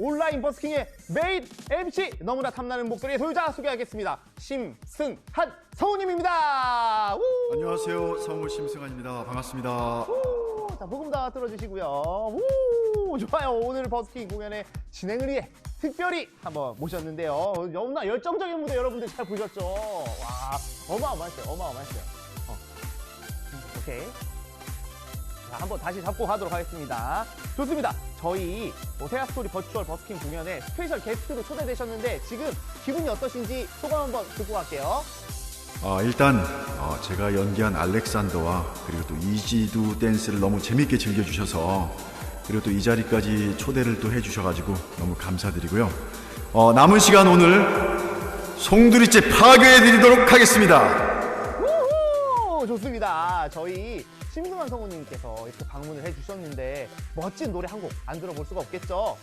온라인 버스킹의 메인 MC 너무나 탐나는 목소리의 소유자 소개하겠습니다. 심승한 성우님입니다. 우! 안녕하세요. 성우 심승환입니다. 반갑습니다. 우! 자, 부금 다 들어주시고요. 우! 좋아요. 오늘 버스킹 공연의 진행을 위해 특별히 한번 모셨는데요. 너무나 열정적인 무대 여러분들 잘 보셨죠? 와, 어마어마했어요. 어마어마했어요. 어. 음, 오케이. 자, 한번 다시 잡고 가도록 하겠습니다. 좋습니다. 저희 오세아 스토리 버추얼 버스킹 공연에 스페셜 게스트로 초대되셨는데 지금 기분이 어떠신지 소감 한번 듣고 갈게요. 아, 일단 어, 제가 연기한 알렉산더와 그리고 또 이지두 댄스를 너무 재밌게 즐겨주셔서 그리고 또 이 자리까지 초대를 또 해주셔가지고 너무 감사드리고요. 어, 남은 시간 오늘 송두리째 파괴해드리도록 하겠습니다. 좋습니다. 저희 심승환 성우님께서 이렇게 방문을 해주셨는데 멋진 노래 한 곡 안 들어볼 수가 없겠죠?